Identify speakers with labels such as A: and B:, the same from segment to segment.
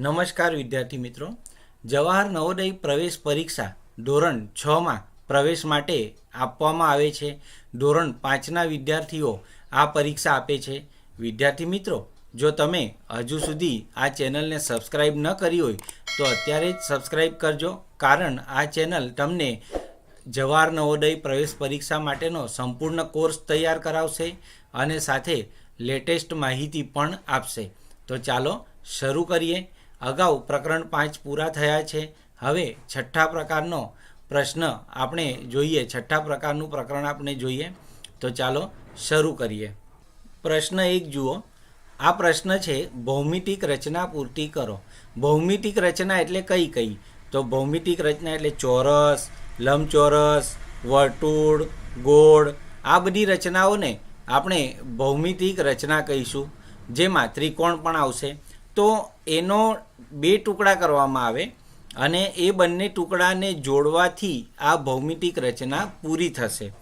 A: નમસ્કાર વિદ્યાર્થી મિત્રો. જવાહર નવોદય પ્રવેશ પરીક્ષા ધોરણ છમાં પ્રવેશ માટે આપવામાં આવે છે. ધોરણ પાંચના વિદ્યાર્થીઓ આ પરીક્ષા આપે છે. વિદ્યાર્થી મિત્રો, જો તમે હજુ સુધી આ ચેનલને સબસ્ક્રાઈબ ન કરી હોય, તો અત્યારે જ સબસ્ક્રાઈબ કરજો. કારણ આ ચેનલ તમને જવાહર નવોદય પ્રવેશ પરીક્ષા માટેનો સંપૂર્ણ કોર્સ તૈયાર કરાવશે અને સાથે લેટેસ્ટ માહિતી પણ આપશે. તો ચાલો શરૂ કરીએ. અગાઉ પ્રકરણ પાંચ પૂરા થયા છે. હવે છઠ્ઠા પ્રકારનો પ્રશ્ન આપણે જોઈએ. છઠ્ઠા પ્રકારનું પ્રકરણ આપણે જોઈએ. તો ચાલો શરૂ કરીએ. પ્રશ્ન એક જુઓ. આ પ્રશ્ન છે, ભૌમિતિક રચના પૂર્તિ કરો. ભૌમિતિક રચના એટલે કઈ કઈ? તો ભૌમિતિક રચના એટલે ચોરસ, લંબચોરસ, વર્તુળ, ગોળ. આ બધી રચનાઓને આપણે ભૌમિતિક રચના કહીશું. જેમાં ત્રિકોણ પણ આવશે. તો એનો બે ટુકડા કરવામાં આવે અને એ બંને ટુકડાને જોડવાથી આ ભૌમિતિક રચના પૂરી થશે.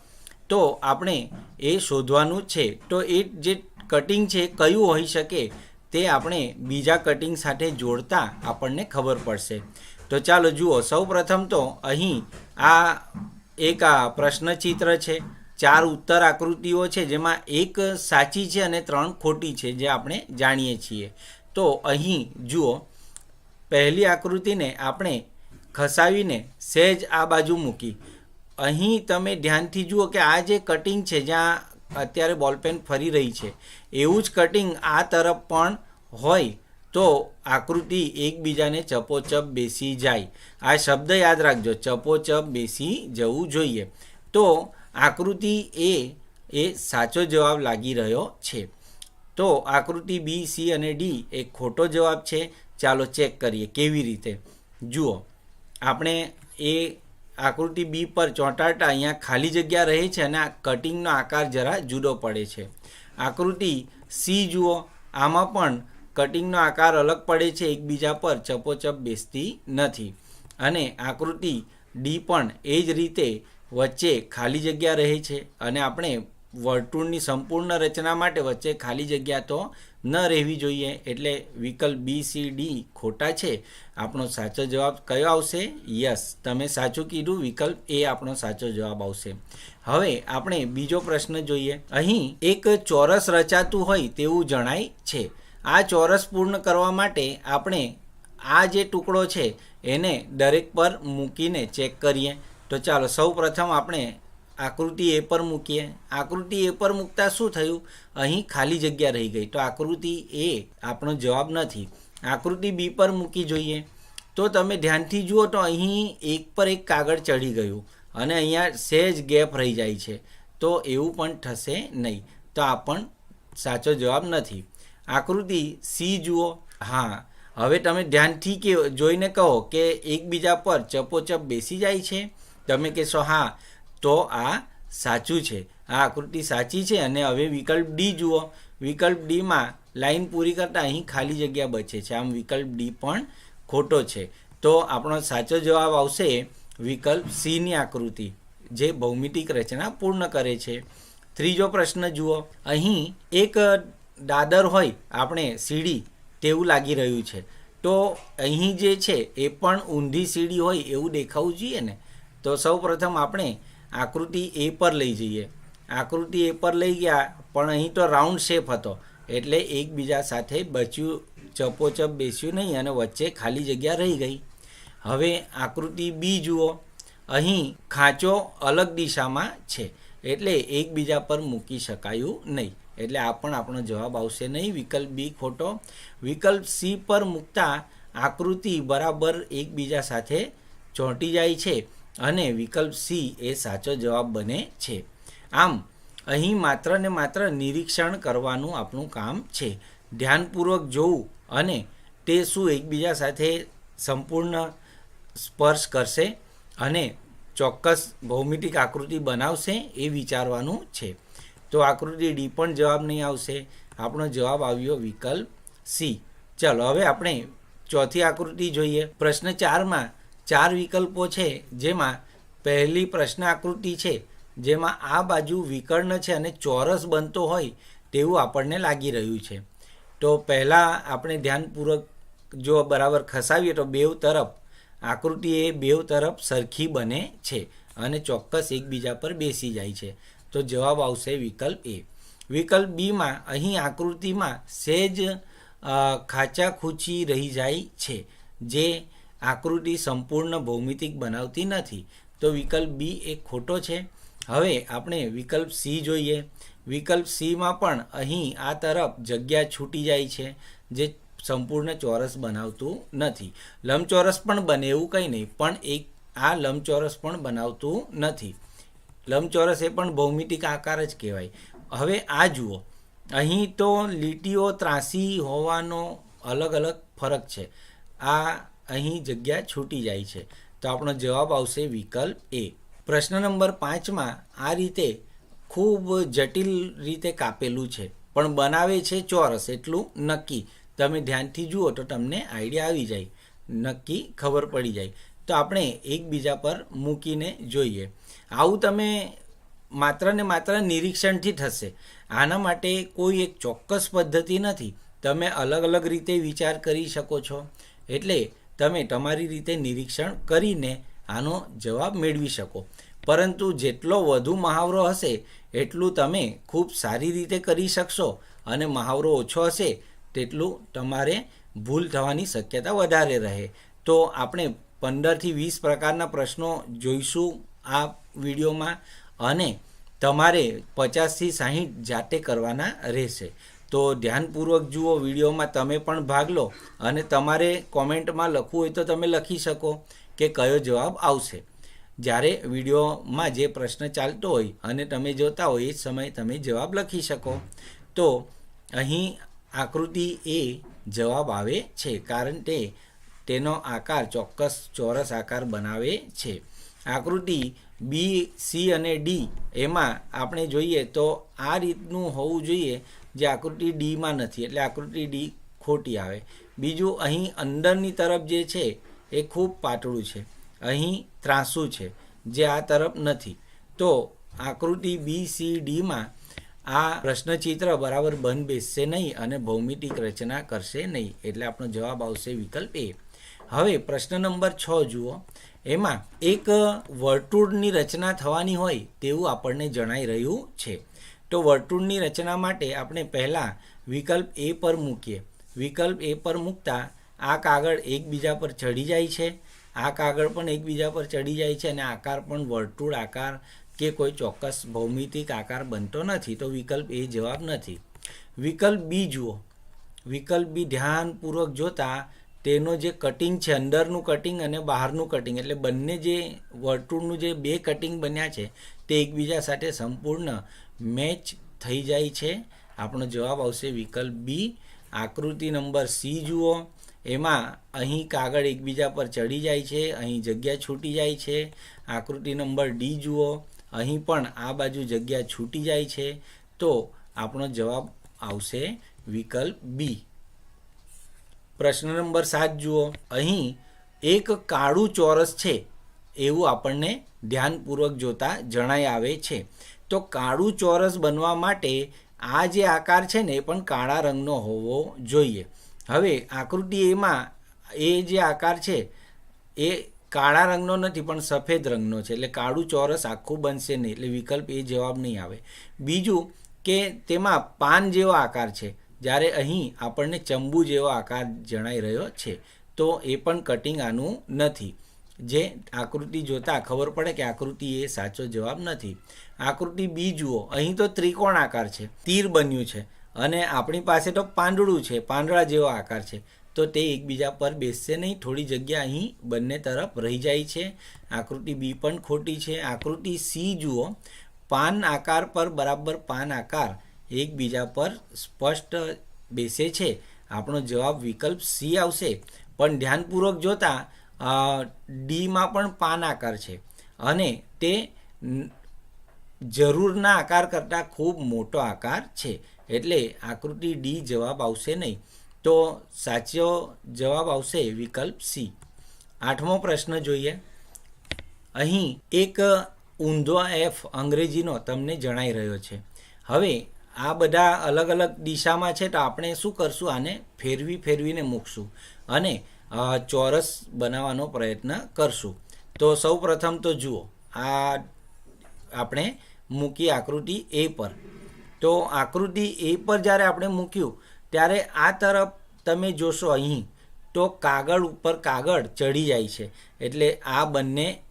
A: તો આપણે એ શોધવાનું છે. તો એ જે કટિંગ છે, કયું હોઈ શકે તે આપણે બીજા કટિંગ સાથે જોડતા આપણને ખબર પડશે. તો ચાલો જુઓ. સૌ પ્રથમ તો અહીં આ એક આ પ્રશ્નચિત્ર છે. ચાર ઉત્તર આકૃતિઓ છે, જેમાં એક સાચી છે અને ત્રણ ખોટી છે, જે આપણે જાણીએ છીએ. તો અહીં જુઓ. પહેલી આકૃતિને આપણે ખસાવીને સહેજ આ બાજુ મૂકી. અહીં તમે ધ્યાનથી જુઓ કે આ જે કટિંગ છે, જ્યાં અત્યારે બોલપેન ફરી રહી છે, એવું જ કટિંગ આ તરફ પણ હોય તો આકૃતિ એકબીજાને ચપોચપ બેસી જાય. આ શબ્દ યાદ રાખજો, ચપોચપ બેસી જવું જોઈએ. તો આકૃતિ એ એ સાચો જવાબ લાગી રહ્યો છે. તો આકૃતિ બી, સી અને ડી એ ખોટો જવાબ છે. ચાલો ચેક કરીએ કેવી રીતે. જુઓ, આપણે એ આકૃતિ બી પર ચોંટાડતા અહીંયા ખાલી જગ્યા રહે છે અને આ કટિંગનો આકાર જરા જુદો પડે છે. આકૃતિ સી જુઓ, આમાં પણ કટિંગનો આકાર અલગ પડે છે એકબીજા પર, ચપોચપ બેસતી નથી. અને આકૃતિ ડી પણ એ જ રીતે વચ્ચે ખાલી જગ્યા રહે છે અને આપણે વર્તુળની સંપૂર્ણ રચના માટે વચ્ચે ખાલી જગ્યા તો ન રહેવી જોઈએ એટલે વિકલ્પ બી સી ડી ખોટા છે. આપણો સાચો જવાબ કયો આવશે? યસ. તમે સાચું કીધું, વિકલ્પ એ આપણો સાચો જવાબ આવશે. હવે આપણે બીજો પ્રશ્ન જોઈએ. અહીં એક ચોરસ રચાતું હોય તેવું જણાય છે. આ ચોરસ પૂર્ણ કરવા માટે આપણે આ જે ટુકડો છે એને દરેક પર મૂકીને ચેક કરીએ. તો ચાલો, સૌ પ્રથમ આપણે આકૃતિ એ પર મૂકીએ. આકૃતિ એ પર મૂકતા શું થયું? અહીં ખાલી જગ્યા રહી ગઈ. તો આકૃતિ એ આપણો જવાબ નથી. આકૃતિ બી પર મૂકી જોઈએ. તો તમે ધ્યાનથી જુઓ તો અહીં એક પર એક કાગળ ચડી ગયું અને અહીંયા સહેજ ગેપ રહી જાય છે. તો એવું પણ થશે નહીં. તો આ પણ સાચો જવાબ નથી. આકૃતિ સી જુઓ. હા. હવે તમે ધ્યાનથી કે જોઈને કહો કે એકબીજા પર ચપોચપ બેસી જાય છે? તમે કહેશો, હા. તો આ સાચું છે. આ આકૃતિ સાચી છે અને હવે વિકલ્પ ડી જુઓ. વિકલ્પ ડીમાં લાઈન પૂરી કરતાં અહીં ખાલી જગ્યા બચે છે. આમ વિકલ્પ ડી પણ ખોટો છે. તો આપણો સાચો જવાબ આવશે વિકલ્પ સીની આકૃતિ, જે ભૌમિતિક રચના પૂર્ણ કરે છે. ત્રીજો પ્રશ્ન જુઓ. અહીં એક દાદર હોય, આપણે સીડી તેવું લાગી રહ્યું છે. તો અહીં જે છે, એ પણ ઊંધી સીડી હોય એવું દેખાવું જોઈએ ને? તો સૌ પ્રથમ આપણે આકૃતિ એ પર લઈ જઈએ. આકૃતિ એ પર લઈ ગયા, પણ અહીં તો રાઉન્ડ શેપ હતો. એટલે એકબીજા સાથે બચ્યું, ચપોચપ બેસ્યું નહીં અને વચ્ચે ખાલી જગ્યા રહી ગઈ. હવે આકૃતિ બી જુઓ. અહીં ખાંચો અલગ દિશામાં છે, એટલે એકબીજા પર મૂકી શકાયું નહીં. એટલે આ પણ આપણો જવાબ આવશે નહીં. વિકલ્પ બી ખોટો. વિકલ્પ સી પર મૂકતા આકૃતિ બરાબર એકબીજા સાથે ચોંટી જાય છે. અને વિકલ્પ સી એ સાચો જવાબ બને છે. આમ, અહીં માત્ર ને માત્ર નિરીક્ષણ કરવાનું આપણું કામ છે. ધ્યાનપૂર્વક જોવું અને તે શું એકબીજા સાથે સંપૂર્ણ સ્પર્શ કરશે અને ચોક્કસ ભૌમિતિક આકૃતિ બનાવશે એ વિચારવાનું છે. તો આકૃતિ ડી પણ જવાબ નહીં આવશે. આપણો જવાબ આવ્યો વિકલ્પ સી. ચલો, હવે આપણે ચોથી આકૃતિ જોઈએ. પ્રશ્ન ચારમાં ચાર વિકલ્પો છે, જેમાં પહેલી પ્રશ્ન આકૃતિ છે, જેમાં આ બાજુ વિકર્ણ છે અને ચોરસ બનતો હોય તેવું આપણને લાગી રહ્યું છે. તો પહેલાં આપણે ધ્યાનપૂર્વક જો બરાબર ખસાવીએ તો બેવ તરફ આકૃતિ એ બેવ તરફ સરખી બને છે અને ચોક્કસ એકબીજા પર બેસી જાય છે. તો જવાબ આવશે વિકલ્પ એ. વિકલ્પ બીમાં અહીં આકૃતિમાં સહેજ ખાચા ખૂચી રહી જાય છે, જે આકૃતિ સંપૂર્ણ ભૌમિતિક બનાવતી નથી. તો વિકલ્પ બી એ ખોટો છે. હવે આપણે વિકલ્પ સી જોઈએ. વિકલ્પ સીમાં પણ અહીં આ તરફ જગ્યા છૂટી જાય છે, જે સંપૂર્ણ ચોરસ બનાવતું નથી. લંબચોરસ પણ બને એવું કંઈ નહીં, પણ એક આ લંબચોરસ પણ બનાવતું નથી. લંબચોરસ એ પણ ભૌમિતિક આકાર જ કહેવાય. હવે આ જુઓ. અહીં તો લીટીઓ ત્રાસી હોવાનો અલગ અલગ ફરક છે. આ અહીં જગ્યા છૂટી જાય છે. તો આપણો જવાબ આવશે વિકલ્પ એ. પ્રશ્ન નંબર પાંચમાં આ રીતે ખૂબ જટિલ રીતે કાપેલું છે, પણ બનાવે છે ચોરસ, એટલું નક્કી. તમે ધ્યાનથી જુઓ તો તમને આઈડિયા આવી જાય. નક્કી ખબર પડી જાય. તો આપણે એકબીજા પર મૂકીને જોઈએ. આવું તમે માત્ર ને માત્ર નિરીક્ષણથી થશે. આના માટે કોઈ એક ચોક્કસ પદ્ધતિ નથી. તમે અલગ અલગ રીતે વિચાર કરી શકો છો. એટલે તમે તમારી રીતે નિરીક્ષણ કરીને આનો જવાબ મેળવી શકો. પરંતુ જેટલો વધુ મહાવરો હશે, એટલું તમે ખૂબ સારી રીતે કરી શકશો અને મહાવરો ઓછો હશે, તેટલું તમારે ભૂલ થવાની શક્યતા વધારે રહે. તો આપણે પંદરથી વીસ પ્રકારના પ્રશ્નો જોઈશું આ વિડીયોમાં અને તમારે પચાસથી સાહીઠ જાતે કરવાના રહેશે. તો ધ્યાનપૂર્વક જુઓ, વિડીયોમાં તમે પણ ભાગ લો અને તમારે કોમેન્ટમાં લખવું હોય તો તમે લખી શકો કે કયો જવાબ આવશે. જ્યારે વિડીયોમાં જે પ્રશ્ન ચાલતો હોય અને તમે જોતા હોય એ જ સમયે તમે જવાબ લખી શકો. તો અહીં આકૃતિ એ જવાબ આવે છે કારણ કે તેનો આકાર ચોક્કસ ચોરસ આકાર બનાવે છે. આકૃતિ બી સી અને ડી એમાં આપણે જોઈએ તો આ રીતનું હોવું જોઈએ જે આકૃતિ ડીમાં નથી, એટલે આકૃતિ ડી ખોટી આવે. બીજું, અહીં અંદરની તરફ જે છે, એ ખૂબ પાતળું છે. અહીં ત્રાંસું છે, જે આ તરફ નથી. તો આકૃતિ બી સી ડીમાં આ પ્રશ્નચિત્ર બરાબર બંધ બેસશે નહીં અને ભૌમિતિક રચના કરશે નહીં, એટલે આપણો જવાબ આવશે વિકલ્પ એ હવે પ્રશ્ન નંબર છ જુઓ. એમાં એક વર્તુળની રચના થવાની હોય તેવું આપણને જણાઈ રહ્યું છે. તો વર્તુળની રચના માટે આપણે પહેલાં વિકલ્પ એ પર મૂકીએ. વિકલ્પ એ પર મૂકતા આ કાગળ એકબીજા પર ચડી જાય છે, આ કાગળ પણ એકબીજા પર ચડી જાય છે અને આકાર પણ વર્તુળ આકાર કે કોઈ ચોક્કસ ભૌમિતિક આકાર બનતો નથી, તો વિકલ્પ એ જવાબ નથી. વિકલ્પ બી જુઓ. વિકલ્પ બી ધ્યાનપૂર્વક જોતા તેનો જે કટિંગ છે, અંદરનું કટિંગ અને બહારનું કટિંગ, એટલે બંને જે વર્તુળનું જે બે કટિંગ બન્યા છે તે એકબીજા સાથે સંપૂર્ણ મેચ થઈ જાય છે. આપણો જવાબ આવશે વિકલ્પ બી. આકૃતિ નંબર સી જુઓ. એમાં અહીં કાગળ એકબીજા પર ચડી જાય છે, અહીં જગ્યા છૂટી જાય છે. આકૃતિ નંબર ડી જુઓ. અહીં પણ આ બાજુ જગ્યા છૂટી જાય છે. તો આપણો જવાબ આવશે વિકલ્પ બી. પ્રશ્ન નંબર સાત જુઓ. અહીં એક કાળું ચોરસ છે, એવું આપણને ધ્યાનપૂર્વક જોતા જણાઈ આવે છે. તો કાળું ચોરસ બનવા માટે આ જે આકાર છે ને એ પણ કાળા રંગનો હોવો જોઈએ. હવે આકૃતિ એમાં એ જે આકાર છે, એ કાળા રંગનો નથી, પણ સફેદ રંગનો છે. એટલે કાળું ચોરસ આખું બનશે નહીં. એટલે વિકલ્પ એ જવાબ નહીં આવે. બીજું કે તેમાં પાન જેવો આકાર છે. જ્યારે અહીં આપણને ચંબુ જેવો આકાર જણાઈ રહ્યો છે, તો એ પણ કટિંગ આનું નથી. જે આકૃતિ જોતાં ખબર પડે કે આકૃતિ એ સાચો જવાબ નથી. આકૃતિ બી જુઓ, અહીં તો ત્રિકોણ આકાર છે, તીર બન્યું છે અને આપણી પાસે તો પાંદડું છે, પાંદડા જેવો આકાર છે. તો તે એકબીજા પર બેસશે નહીં, થોડી જગ્યા અહીં બંને તરફ રહી જાય છે. આકૃતિ બી પણ ખોટી છે. આકૃતિ સી જુઓ, પાન આકાર પર બરાબર પાન આકાર એકબીજા પર સ્પષ્ટ બેસે છે. આપણો જવાબ વિકલ્પ સી આવશે. પણ ધ્યાનપૂર્વક જોતા ડીમાં પણ પાન આકાર છે. અને તે જરૂરના આકાર કરતાં ખૂબ મોટો આકાર છે. એટલે આકૃતિ ડી જવાબ આવશે નહીં. તો સાચો જવાબ આવશે વિકલ્પ સી. આઠમો પ્રશ્ન જોઈએ. અહીં એક ઊંધો એફ અંગ્રેજીનો તમને જણાઈ રહ્યો છે. હવે આ બધા અલગ અલગ દિશામાં છે તો આપણે શું કરશું? આને ફેરવી ફેરવીને મૂકશું. અને ચોરસ બનાવવાનો પ્રયત્ન કરશું. તો સૌ પ્રથમ તો જુઓ, આ આપણે મૂકી આકૃતિ એ પર. તો આકૃતિ એ પર જ્યારે આપણે મૂક્યું, ત્યારે આ તરફ તમે જોશો અહીં, તો કાગળ ઉપર કાગળ ચડી જાય છે. એટલે આ બંને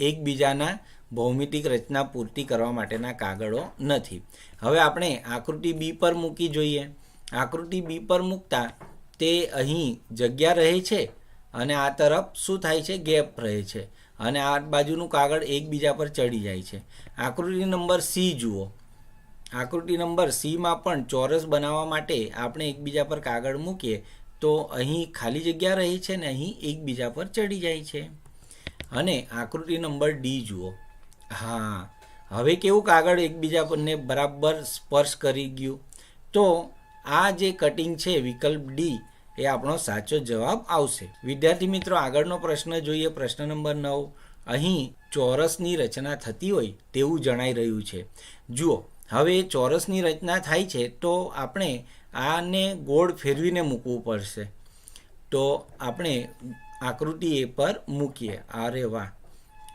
A: એકબીજાના ભૌમિતિક રચના પૂર્તિ કરવા માટેના કાગળો નથી. હવે આપણે આકૃતિ બી પર મૂકી જોઈએ. આકૃતિ બી પર મૂકતા તે અહીં જગ્યા રહે છે અને આ તરફ શું થાય છે? ગેપ રહે છે. અને આ બાજુનું કાગળ એકબીજા પર ચડી જાય છે. આકૃતિ નંબર સી જુઓ. આકૃતિ નંબર સીમાં પણ ચોરસ બનાવવા માટે આપણે એકબીજા પર કાગળ મૂકીએ તો અહીં ખાલી જગ્યા રહી છે ને અહીં એકબીજા પર ચડી જાય છે. અને આકૃતિ નંબર ડી જુઓ. હા, હવે કેવું કાગળ એકબીજા પરને બરાબર સ્પર્શ કરી ગયું? તો આ જે કટિંગ છે વિકલ્પ ડી એ આપણો સાચો જવાબ આવશે. વિદ્યાર્થી મિત્રો, આગળનો પ્રશ્ન જોઈએ. પ્રશ્ન નંબર નવ. અહીં ચોરસની રચના થતી હોય તેવું જણાઈ રહ્યું છે. જુઓ, હવે ચોરસની રચના થાય છે તો આપણે આને ગોળ ફેરવીને મૂકવું પડશે. તો આપણે આકૃતિ એ પર મૂકીએ. અરે વાહ!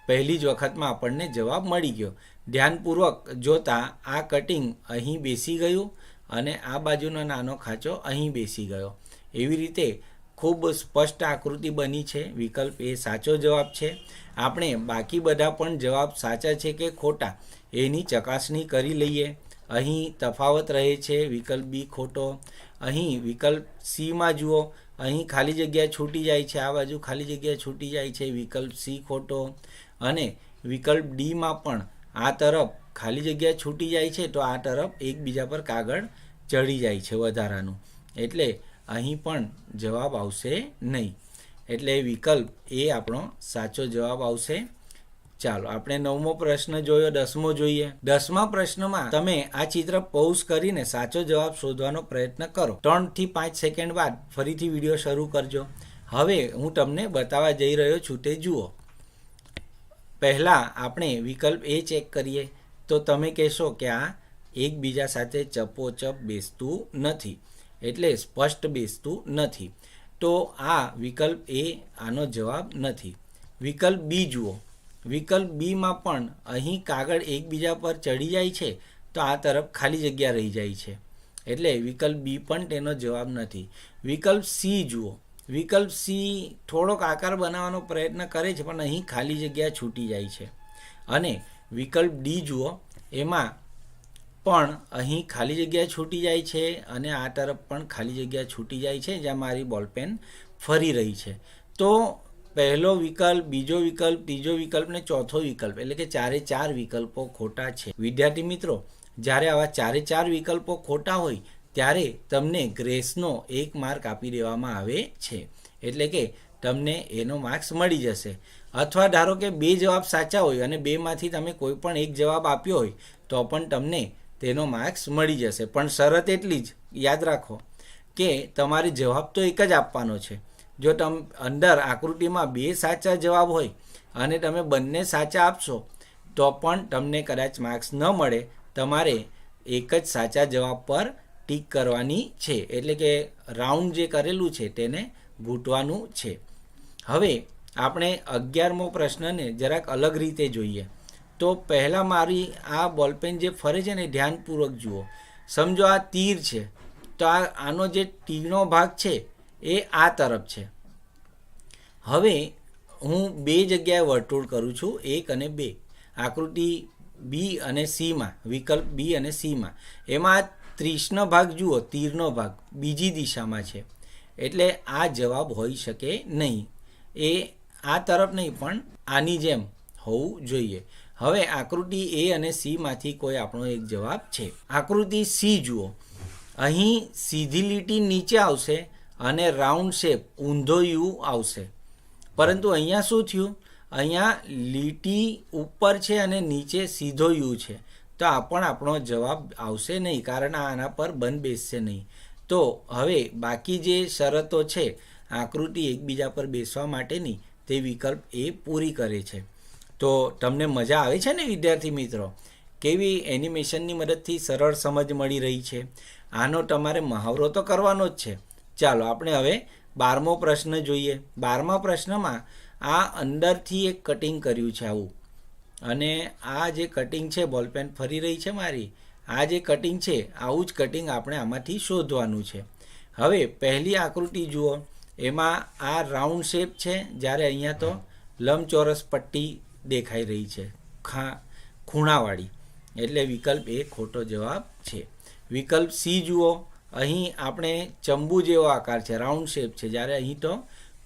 A: પહેલી જ વખતમાં આપણને જવાબ મળી ગયો. ધ્યાનપૂર્વક જોતા આ કટિંગ અહીં બેસી ગયું. અને આ બાજુનો નાનો ખાંચો અહીં બેસી ગયો. એવી રીતે ખૂબ સ્પષ્ટ આકૃતિ બની છે. વિકલ્પ એ સાચો જવાબ છે. આપણે બાકી બધા પણ જવાબ સાચા છે કે ખોટા, એની ચકાસણી કરી લઈએ. અહીં તફાવત રહે છે વિકલ્પ બી ખોટો. અહીં વિકલ્પ સીમાં જુઓ. અહીં ખાલી જગ્યા છૂટી જાય છે. આ બાજુ ખાલી જગ્યા છૂટી જાય છે. વિકલ્પ સી ખોટો. અને વિકલ્પ ડીમાં પણ આ તરફ ખાલી જગ્યા છૂટી જાય છે તો આ તરફ એકબીજા પર કાગળ ચડી જાય છે વધારાનું. એટલે અહીં પણ જવાબ આવશે નહીં. એટલે વિકલ્પ એ આપણો સાચો જવાબ આવશે. ચાલો, આપણે નવમો પ્રશ્ન જોયો, દસમો જોઈએ. દસમા પ્રશ્નમાં તમે આ ચિત્ર પૌઝ કરીને સાચો જવાબ શોધવાનો પ્રયત્ન કરો. ત્રણથી પાંચ સેકન્ડ બાદ ફરીથી વીડિયો શરૂ કરજો. હવે હું તમને બતાવવા જઈ રહ્યો છું, તે જુઓ. પહેલાં આપણે વિકલ્પ એ ચેક કરીએ. તો તમે કહેશો કે આ એકબીજા સાથે ચપોચપ બેસતું નથી, એટલે સ્પષ્ટ બેસતું નથી. તો આ વિકલ્પ એ આનો જવાબ નથી. વિકલ્પ બી જુઓ. વિકલ્પ બીમાં પણ અહીં કાગળ એકબીજા પર ચડી જાય છે, તો આ તરફ ખાલી જગ્યા રહી જાય છે. એટલે વિકલ્પ બી પણ તેનો જવાબ નથી. વિકલ્પ સી જુઓ. વિકલ્પ સી થોડોક આકાર બનાવવાનો પ્રયત્ન કરે છે, પણ અહીં ખાલી જગ્યા છૂટી જાય છે. અને વિકલ્પ ડી જુઓ. એમાં પણ અહીં ખાલી જગ્યા છૂટી જાય છે અને આ તરફ પણ ખાલી જગ્યા છૂટી જાય છે, જ્યાં મારી બોલપેન ફરી રહી છે. તો પહેલો વિકલ્પ, બીજો વિકલ્પ, ત્રીજો વિકલ્પ ને ચોથો વિકલ્પ, એટલે કે ચારે ચાર વિકલ્પો ખોટા છે. વિદ્યાર્થી મિત્રો, જ્યારે આવા ચારે ચાર વિકલ્પો ખોટા હોય, ત્યારે તમને ગ્રેસનો એક માર્ક આપી દેવામાં આવે છે. એટલે કે તમને એનો માર્ક્સ મળી જશે. અથવા ધારો કે બે જવાબ સાચા હોય અને બેમાંથી તમે કોઈ પણ એક જવાબ આપ્યો હોય, તો પણ તમને તેનો માર્ક્સ મળી જશે. પણ શરત એટલી જ, યાદ રાખો, કે તમારે જવાબ તો એક જ આપવાનો છે. જો તમ અંદર આકૃતિમાં બે સાચા જવાબ હોય અને તમે બંને સાચા આપશો, તો પણ તમને કદાચ માર્ક્સ ન મળે. તમારે એક જ સાચા જવાબ પર ટીક કરવાની છે. એટલે કે રાઉન્ડ જે કરેલું છે, તેને ઘૂંટવાનું છે. હવે આપણે અગિયારમો પ્રશ્નને જરાક અલગ રીતે જોઈએ. તો પહેલાં મારી આ બોલપેન જે ફરે છે ને, ધ્યાનપૂર્વક જુઓ. સમજો, આ તીર છે. તો આ, આનો જે તીરનો ભાગ છે, એ આ તરફ છે. હવે હું બે જગ્યાએ વર્તુળ કરું છું, એક અને બે. આકૃતિ બી અને સીમાં વિકલ્પ બી અને સીમાં એમાં ત્રીસનો ભાગ જુઓ, તીરનો ભાગ બીજી દિશામાં છે. એટલે આ જવાબ હોઈ શકે નહીં. એ આ તરફ નહીં, પણ આની જેમ હોવું જોઈએ. હવે આકૃતિ એ અને સીમાંથી કોઈ આપણો એક જવાબ છે. આકૃતિ સી જુઓ. અહીં સીધી લીટી નીચે આવશે અને રાઉન્ડ શેપ ઊંધો યુ આવશે. પરંતુ અહીંયા શું થયું? અહીંયા લીટી ઉપર છે અને નીચે સીધો યુ છે. તો આ પણ આપણો જવાબ આવશે નહીં, કારણ આ આના પર બંધ બેસશે નહીં. તો હવે બાકી જે શરતો છે આકૃતિ એકબીજા પર બેસવા માટેની તે વિકલ્પ એ પૂરી કરે છે. તો તમને મજા આવે છે ને, વિદ્યાર્થી મિત્રો? કેવી એનિમેશનની મદદથી સરળ સમજ મળી રહી છે? આનો તમારે મહાવરો તો કરવાનો જ છે. ચાલો, આપણે હવે બારમો પ્રશ્ન જોઈએ. બારમા પ્રશ્નમાં આ અંદરથી એક કટિંગ કર્યું છે આવું. અને આ જે કટિંગ છે બોલપેન ફરી રહી છે મારી. આ જે કટિંગ છે, આવું જ કટિંગ આપણે આમાંથી શોધવાનું છે. હવે પહેલી આકૃતિ જુઓ. એમાં આ રાઉન્ડ શેપ છે, જ્યારે અહીંયા તો લંબચોરસ પટ્ટી દેખાઈ રહી છે, ખા, ખૂણાવાળી. એટલે વિકલ્પ એ ખોટો જવાબ છે. વિકલ્પ સી જુઓ, અહીં આપણે ચંબુ જેવો આકાર છે રાઉન્ડ શેપ છે, જ્યારે અહીં તો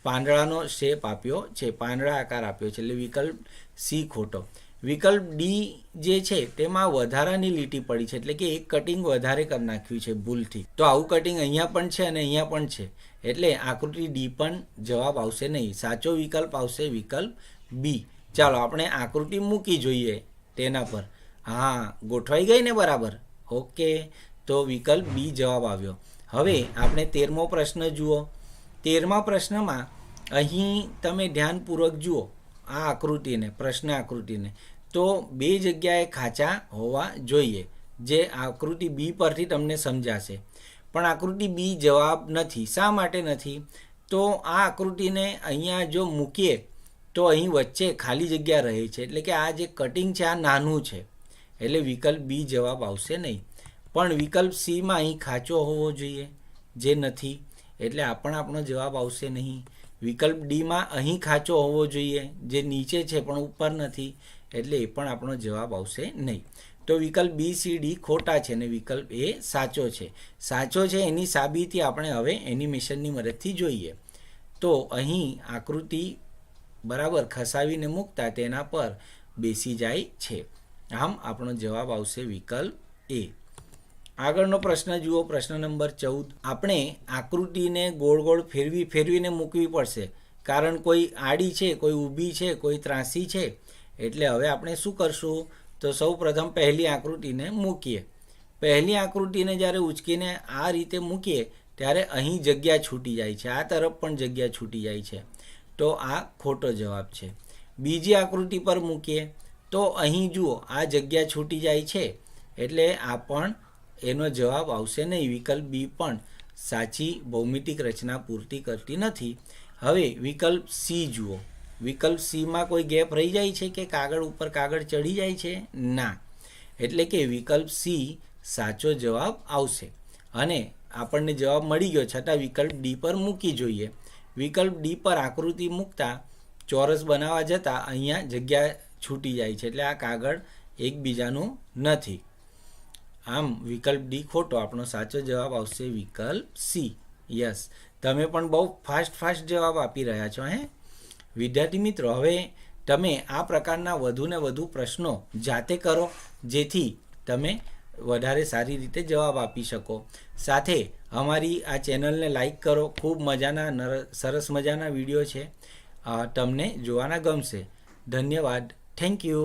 A: પાંદડાનો શેપ આપ્યો છે, પાંદડા આકાર આપ્યો છે, એટલે વિકલ્પ સી ખોટો. વિકલ્પ ડી જે છે, તેમાં વધારાની લીટી પડી છે, એટલે કે એક કટિંગ વધારે કરી નાખ્યું છે ભૂલથી. તો આવું કટિંગ અહીંયા પણ છે અને અહીંયા પણ છે. એટલે આકૃતિ ડી પણ જવાબ આવશે નહીં. સાચો વિકલ્પ આવશે વિકલ્પ બી. ચાલો, આપણે આકૃતિ મૂકી જોઈએ તેના પર. હા, ગોઠવાઈ ગઈ ને બરાબર? ઓકે. તો વિકલ્પ બી જવાબ આવ્યો. હવે આપણે તેરમો પ્રશ્ન જુઓ. તેરમા પ્રશ્નમાં અહીં તમે ધ્યાનપૂર્વક જુઓ આ આકૃતિને, પ્રશ્ન આકૃતિને. તો બે જગ્યાએ ખાંચા હોવા જોઈએ, જે આકૃતિ બી પરથી તમને સમજાશે. પણ આકૃતિ બી જવાબ નથી. શા માટે નથી? તો આ આકૃતિને અહીંયા જો મૂકીએ, તો અહીં વચ્ચે ખાલી જગ્યા રહે છે. એટલે કે આ જે કટિંગ છે, આ નાનું છે. એટલે વિકલ્પ બી જવાબ આવશે નહીં. પણ વિકલ્પ સીમાં અહીં ખાંચો હોવો જોઈએ, જે નથી. એટલે આ પણ આપણો જવાબ આવશે નહીં. વિકલ્પ ડીમાં અહીં ખાંચો હોવો જોઈએ, જે નીચે છે, પણ ઉપર નથી. એટલે એ પણ આપણો જવાબ આવશે નહીં. તો વિકલ્પ બી, સી, ડી ખોટા છે ને વિકલ્પ એ સાચો છે. સાચો છે એની સાબિતી આપણે હવે એનિમેશનની મદદથી જોઈએ. તો અહીં આકૃતિ બરાબર ખસાવીને મૂકતા તેના પર બેસી જાય છે. આમ આપણો જવાબ આવશે વિકલ્પ એ. આગળનો પ્રશ્ન જુઓ, પ્રશ્ન નંબર ચૌદ. આપણે આકૃતિને ગોળ ગોળ ફેરવી, ફેરવીને મૂકવી પડશે. કારણ કોઈ આડી છે, કોઈ ઊભી છે, કોઈ ત્રાસી છે? એટલે હવે આપણે શું કરશું? તો સૌ પ્રથમ પહેલી આકૃતિને મૂકીએ. પહેલી આકૃતિને જ્યારે ઉચકીને આ રીતે મૂકીએ, ત્યારે અહીં જગ્યા છૂટી જાય છે. આ તરફ પણ જગ્યા છૂટી જાય છે. તો આ ખોટો જવાબ છે. બીજી આકૃતિ પર મૂકીએ. તો અહીં જુઓ, આ જગ્યા છૂટી જાય છે. એટલે આ પણ એનો જવાબ આવશે નહીં. વિકલ્પ બી પણ સાચી ભૌમિતિક રચના પૂરતી કરતી નથી. હવે વિકલ્પ સી જુઓ. વિકલ્પ સીમાં કોઈ ગેપ રહી જાય છે કે કાગળ ઉપર કાગળ ચડી જાય છે? ના. એટલે કે વિકલ્પ સી સાચો જવાબ આવશે. અને આપણને જવાબ મળી ગયો છતાં વિકલ્પ ડી પર મૂકી જોઈએ. વિકલ્પ ડી પર આકૃતિ મૂકતા ચોરસ બનાવવા જતાં અહીંયા જગ્યા છૂટી જાય છે. એટલે આ કાગળ એકબીજાનું નથી. આમ વિકલ્પ ડી ખોટો, આપણો સાચો જવાબ આવશે વિકલ્પ સી યસ તમે પણ બહુ ફાસ્ટ ફાસ્ટ જવાબ આપી રહ્યા છો, હે? વિદ્યાર્થી મિત્રો, હવે તમે આ પ્રકારના વધુને વધુ પ્રશ્નો જાતે કરો, જેથી તમે વધારે સારી રીતે જવાબ આપી શકો. સાથે અમારી આ ચેનલને લાઈક કરો, ખૂબ મજાના નર, સરસ મજાના વીડિયો છે. તમને જોવાના ગમશે. ધન્યવાદ. Thank you.